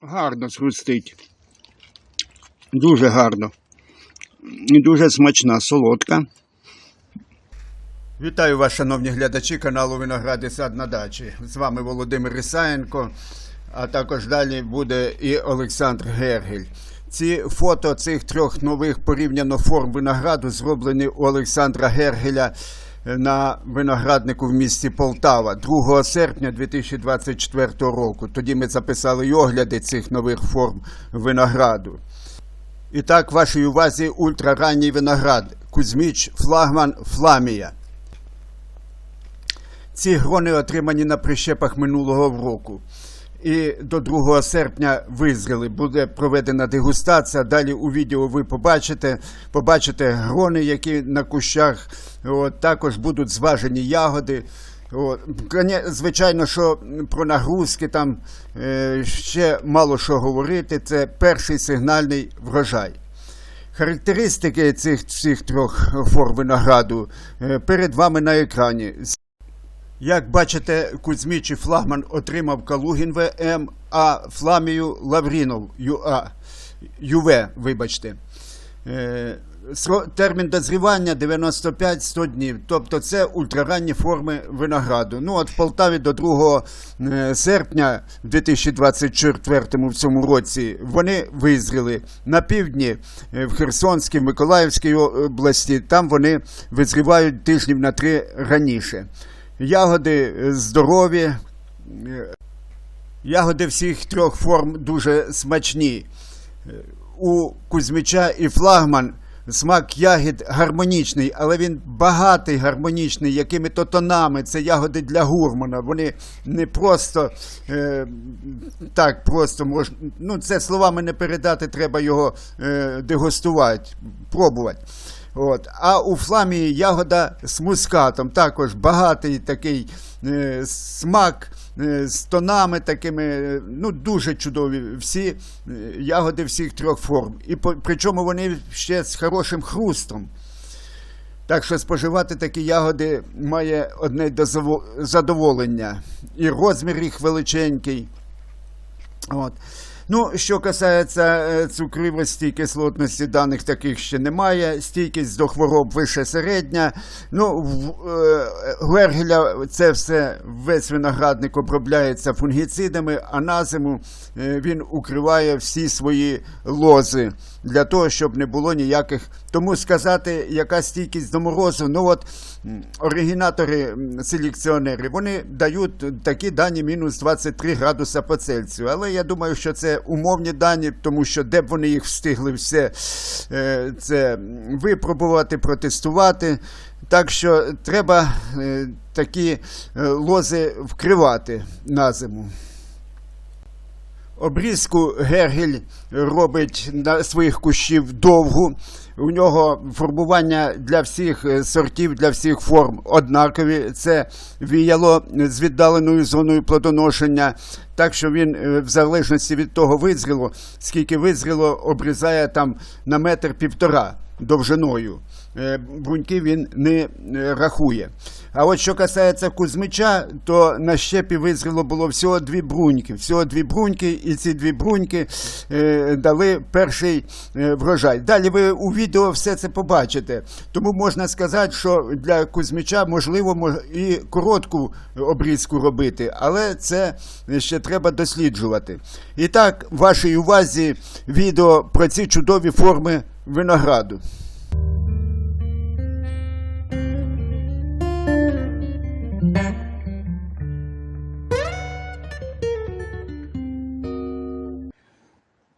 Гарно схрустить. Дуже гарно. І дуже смачна, солодка. Вітаю вас, шановні глядачі каналу Виногради Сад на дачі. З вами Володимир Ісаєнко, а також далі буде і Олександр Гергель. Ці фото цих трьох нових порівняно форм винограду зроблені у Олександра Гергеля на винограднику в місті Полтава 2 серпня 2024 року. Тоді ми записали й огляди цих нових форм винограду. І так, вашій увазі ультраранній виноград Кузьміч Флагман Фламія. Ці грони отримані на прищепах минулого року. І до 2 серпня визріли. Буде проведена дегустація. Далі у відео ви побачите, побачите грони, які на кущах. От, також будуть зважені ягоди. От. Звичайно, що про нагрузки там е, ще мало що говорити. Це перший сигнальний врожай. Характеристики цих, цих трьох форм винограду е, перед вами на екрані. Як бачите, Кузьміч і Флагман отримав Калугін ВМ, а Фламію Лаврінов ЮА, ЮВ, вибачте. Е, Термін дозрівання 95-100 днів. Тобто це ультраранні форми винограду. Ну от в Полтаві до 2 е, серпня 2024 в цьому році вони визріли. На півдні е, в Херсонській, Миколаївській області, там вони визрівають тижнів на три раніше. Ягоди е, здорові. е, Ягоди всіх трьох форм дуже смачні. Е, У Кузьмича і флагман смак ягід гармонічний, але він багатий гармонічний, якими то тонами. Це ягоди для гурмана. Вони не просто е, так просто можна. Ну, це словами не передати, треба його е, дегустувати, пробувати. От. А у фламії ягода з мускатом, також багатий такий е, смак е, з тонами такими, ну дуже чудові всі е, ягоди всіх трьох форм. І по, причому вони ще з хорошим хрустом. Так що споживати такі ягоди має одне задоволення. І розмір їх величенький. От. Ну, що касається е, цукривості і кислотності, даних таких ще немає. Стійкість до хвороб вище середня. Ну, в е, це все весь виноградник обробляється фунгіцидами, а на зиму е, він укриває всі свої лози для того, щоб не було ніяких. Тому сказати, яка стійкість до морозу, ну от оригінатори, селекціонери, вони дають такі дані мінус 23 градуса по Цельсію. Але я думаю, що це умовні дані, тому що де б вони їх встигли все е, це випробувати, протестувати. Так що треба е, такі е, лози вкривати на зиму. Обрізку Гергель робить на своїх кущів довгу. У нього формування для всіх е, сортів, для всіх форм однакові. Це віяло з віддаленою зоною плодоношення. Так що він, е, в залежності від того визріло, скільки визріло, обрізає там на метр півтора довжиною. Е, Бруньки він не е, рахує. А от що касається Кузьмича, то на щепі визріло було всього дві бруньки. Всього дві бруньки, і ці дві бруньки е, дали перший врожай. Далі ви у відео все це побачите. Тому можна сказати, що для Кузьмича можливо і коротку обрізку робити, але це ще треба досліджувати. І так, вашій увазі відео про ці чудові форми винограду.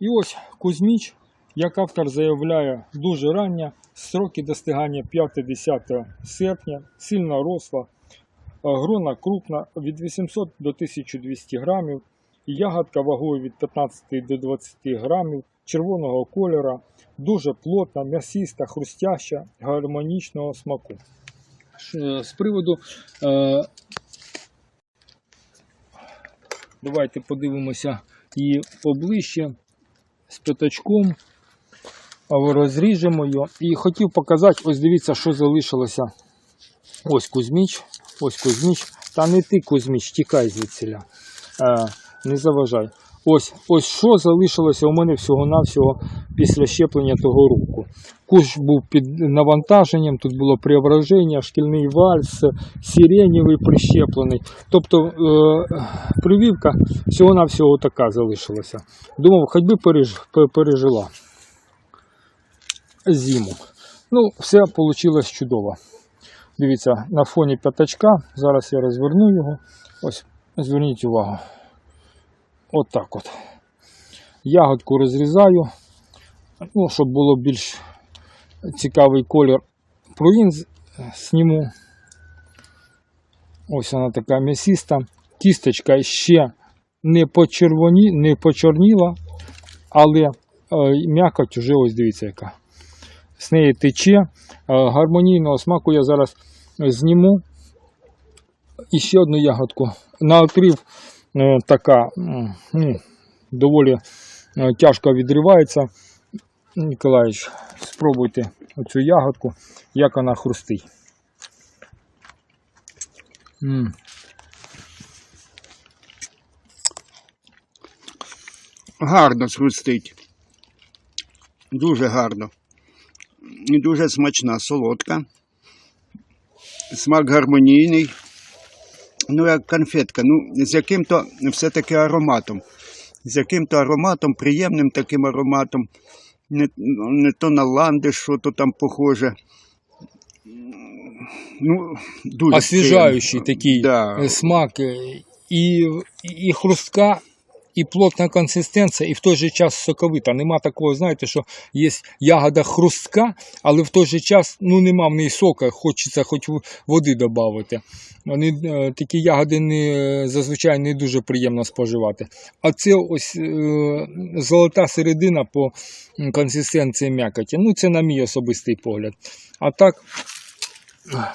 І ось Кузьміч, як автор заявляє, дуже рання, сроки достигання 5-10 серпня, сильно росла, грона крупна від 800 до 1200 грамів, ягодка вагою від 15 до 20 грамів, червоного кольора, дуже плотна, м'ясиста, хрустяща, гармонічного смаку. З приводу е, давайте подивимося її поближче з п'ятачком. Розріжемо його. І хотів показати, ось дивіться, що залишилося. Ось Кузьміч, ось Кузьміч. Та не ти, Кузьміч, тікай звідсіля. Е, не заважай. Ось, ось що залишилося у мене всього-навсього після щеплення того року. Куш був під навантаженням, тут було преображення, шкільний вальс, сиренєвий прищеплений. Тобто е, прививка всього-навсього така залишилася. Думав, хоч би переж, пережила зиму. Ну, все вийшло чудово. Дивіться, на фоні п'ятачка, зараз я розверну його. Ось, зверніть увагу. От так от. Ягодку розрізаю, ну, щоб було більш цікавий колір. Провін зніму. Ось вона така м'ясиста. Кісточка ще не, почервоні, не почорніла, але е, м'якоть вже ось дивіться яка. З неї тече. Е, гармонійного смаку я зараз зніму. І ще одну ягодку. На окрив е, така ну, доволі е, тяжко відривається. Ніколаївич, спробуйте оцю ягодку, як вона хрустить. Гарно схрустить. Дуже гарно. І дуже смачна, солодка. Смак гармонійний. Ну, як конфетка. Ну, з яким-то все-таки ароматом. З яким-то ароматом, приємним таким ароматом. Не, не то на ландиш, що то там похоже. Ну, дуже Освіжаючий такий Да. е, смак е, і, і хрустка, і плотна консистенція, і в той же час соковита. Нема такого, знаєте, що є ягода хрустка, але в той же час ну, нема в неї сока, хочеться хоч води додати. Вони е, такі ягоди не, зазвичай не дуже приємно споживати. А це ось е, золота середина по консистенції м'якоті. Ну, це на мій особистий погляд. А так,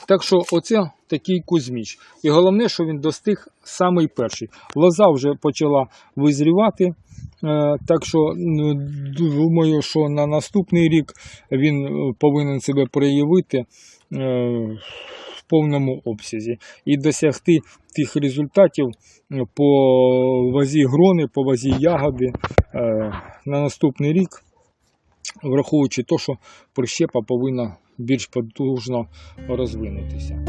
так що оце такий Кузьміч. І головне, що він достиг самий перший. Лоза вже почала визрівати. е, Так що думаю, що на наступний рік він е, повинен себе проявити е, в повному обсязі і досягти тих результатів по вазі грони, по вазі ягоди на наступний рік, враховуючи те, що прищепа повинна більш потужно розвинутися.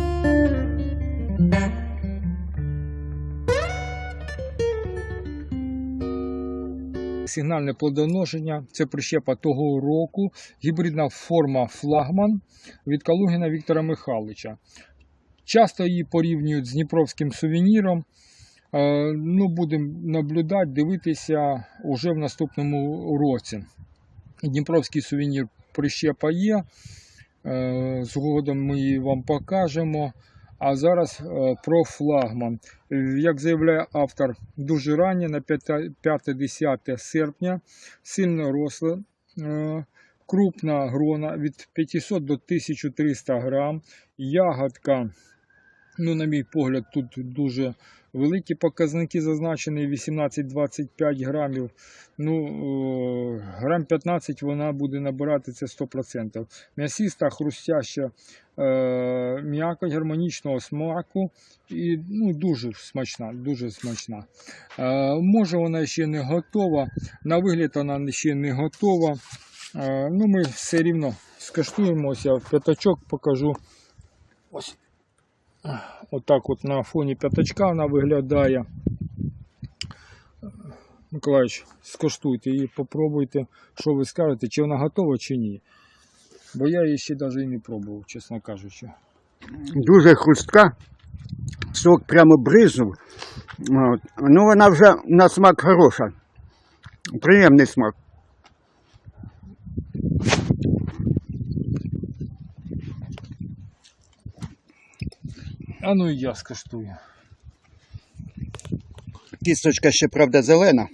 Сигнальне плодоношення це прищепа того року, гібридна форма флагман від Калугіна Віктора Михайловича. Часто її порівнюють з Дніпровським сувеніром. Е, Ну, будемо наблюдати, дивитися уже в наступному році. Дніпровський сувенір прищепа є. Е, Згодом ми її вам покажемо. А зараз е, про флагман. Як заявляє автор, дуже раннє, на 5-10 серпня, сильно росле, е, крупна грона від 500 до 1300 грам, ягодка, ну, на мій погляд, тут дуже великі показники зазначені, 18-25 грамів. Ну, грам 15 вона буде набирати це 100%. М'ясиста, хрустяща е, м'якоть гармонічного смаку і ну, дуже смачна, дуже смачна. Е, може вона ще не готова, на вигляд вона ще не готова. Е, ну, ми все рівно скаштуємо, ось п'ятачок покажу. Ось. Отак от на фоні п'ятачка вона виглядає. Миколаївич, скоштуйте і попробуйте, що ви скажете, чи вона готова, чи ні. Бо я її ще навіть і не пробував, чесно кажучи. дуже хрустка. Сок прямо бризнув. Ну, вона вже на смак хороша. Приємний смак. А ну і я скоштую. Кісточка ще, правда, зелена.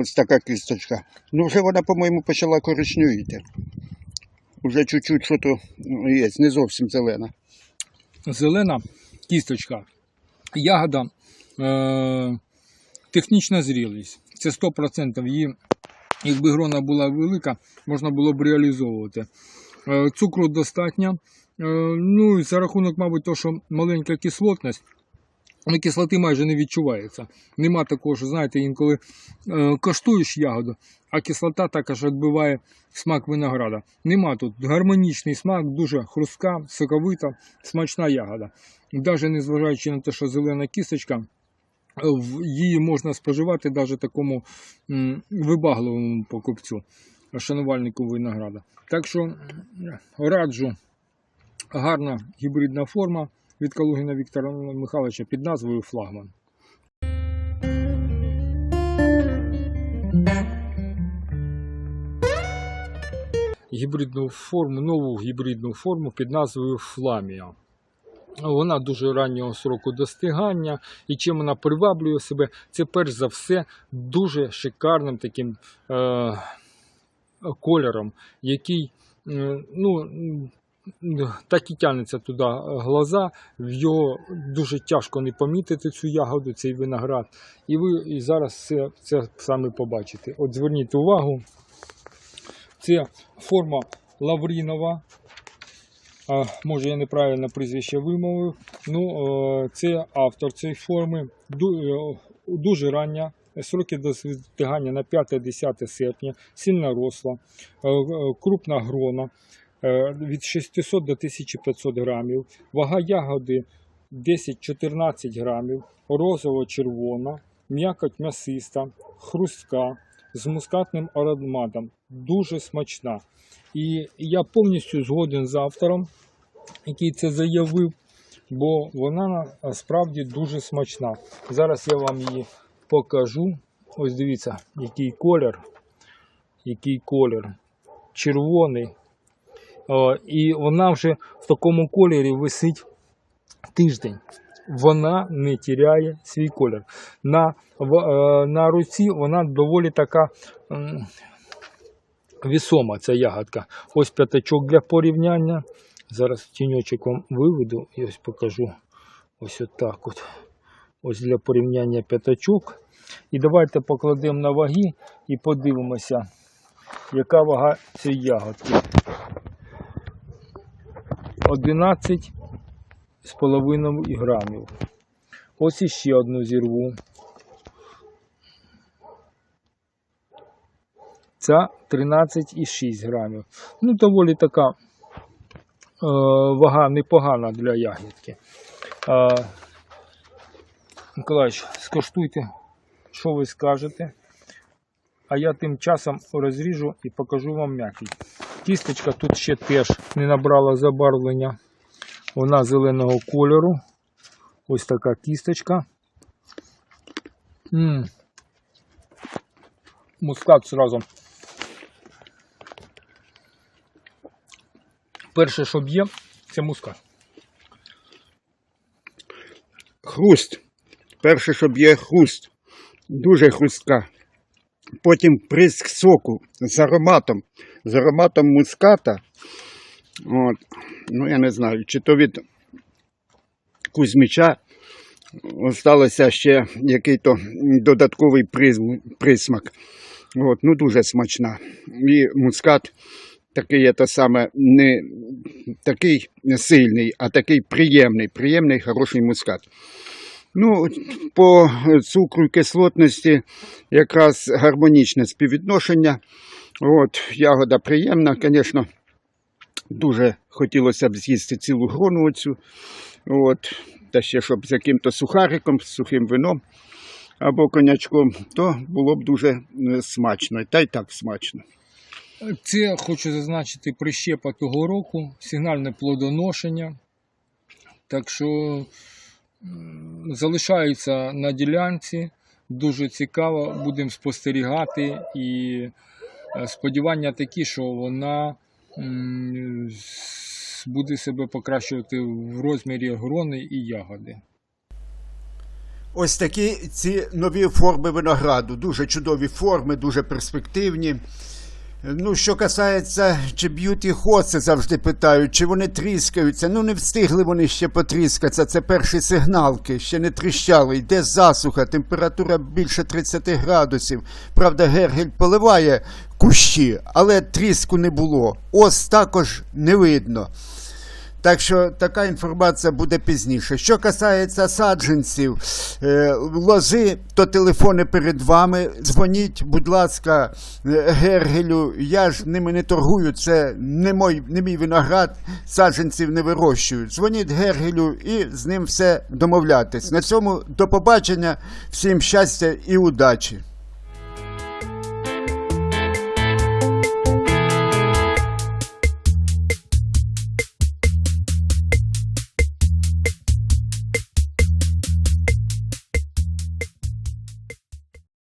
Ось така кісточка. Ну, вже вона, по-моєму, почала коричнювіти. Уже чуть-чуть що то є, не зовсім зелена. Зелена кісточка. Ягода е- технічна зрілість. Це 100% її, якби грона була велика, можна було б реалізовувати. Е, цукру достатньо. Е, ну і за рахунок, мабуть, того, що маленька кислотність, Ну, кислоти майже не відчувається. Нема такого, що знаєте, інколи е, коштуєш ягоду, а кислота також відбиває смак винограда. Нема тут гармонічний смак, дуже хрустка, соковита, смачна ягода. Навіть незважаючи на те, що зелена кісточка, е, її можна споживати навіть такому вибагливому покупцю, шанувальнику винограда. Так що раджу гарна гібридна форма від Калугіна Віктора Михайловича під назвою Флагман. Гібридну форму, нову гібридну форму під назвою Фламія. Вона дуже раннього сроку достигання, і чим вона приваблює себе, це перш за все дуже шикарним таким е, кольором, який е, ну, так і тягнеться туди глаза, в його дуже тяжко не помітити цю ягоду, цей виноград. І ви і зараз це, це саме побачите. От зверніть увагу, це форма Лаврінова. А, може я неправильно прізвище вимовив. Ну, е, це автор цієї форми. Е, Дуже рання. Сроки достигання на 5-10 серпня, сильно росла, е, е, крупна грона е, від 600 до 1500 грамів, вага ягоди 10-14 грамів, розово-червона, м'якоть м'ясиста, хрустка з мускатним ароматом. Дуже смачна. І я повністю згоден з автором, який це заявив, бо вона справді дуже смачна. Зараз я вам її покажу. Ось дивіться, який колір. Який колір. Червоний. І вона вже в такому кольорі висить тиждень. Вона не тіряє свій колір. На, е, на руці вона доволі така вісома, ця ягодка. Ось п'ятачок для порівняння. Зараз тіньочок вам виведу і ось покажу. Ось отак от. Ось для порівняння п'ятачок. І давайте покладемо на ваги і подивимося, яка вага цієї ягодки. 11 з половиною грамів. Ось іще одну зірву. Ця 13,6 грамів. Ну, доволі така е, вага непогана для ягідки. Е, Миколаївич, скоштуйте, що ви скажете. А я тим часом розріжу і покажу вам м'який. Кісточка тут ще теж не набрала забарвлення. Вона зеленого кольору. Ось така кісточка. м Мускат зразу. Перше, що б'є, це мускат. Хруст. Перше, що б'є хруст. Дуже хрустка. Потім приск соку з ароматом. З ароматом муската. От. Ну, я не знаю, чи то від Кузьміча осталося ще який-то додатковий присмак. От. Ну, дуже смачна. І мускат такий це саме не такий сильний, а такий приємний, приємний, хороший мускат. Ну, по цукру і кислотності якраз гармонічне співвідношення. От, ягода приємна, звісно, дуже хотілося б з'їсти цілу грону оцю. От, та ще щоб з яким-то сухариком, сухим вином або конячком, то було б дуже е, смачно. Та й так смачно. Це хочу зазначити прищепа того року, сигнальне плодоношення. Так що залишаються на ділянці. Дуже цікаво, будемо спостерігати. І е, сподівання такі, що вона буде себе покращувати в розмірі грони і ягоди. Ось такі ці нові форми винограду. Дуже чудові форми, дуже перспективні. Ну, що касається, чи б'ють їх оце, завжди питають, чи вони тріскаються. Ну, не встигли вони ще потріскатися. Це перші сигналки, ще не тріщали. Йде засуха, температура більше 30 градусів. Правда, Гергель поливає кущі, але тріску не було. Ос також не видно. Так що така інформація буде пізніше. Що касається саджанців е, лози, то телефони перед вами. Дзвоніть, будь ласка, е, Гергелю. Я ж ними не торгую. Це не мой, не мій виноград, саджанців не вирощую. Дзвоніть Гергелю і з ним все домовлятись. На цьому до побачення. Всім щастя і удачі.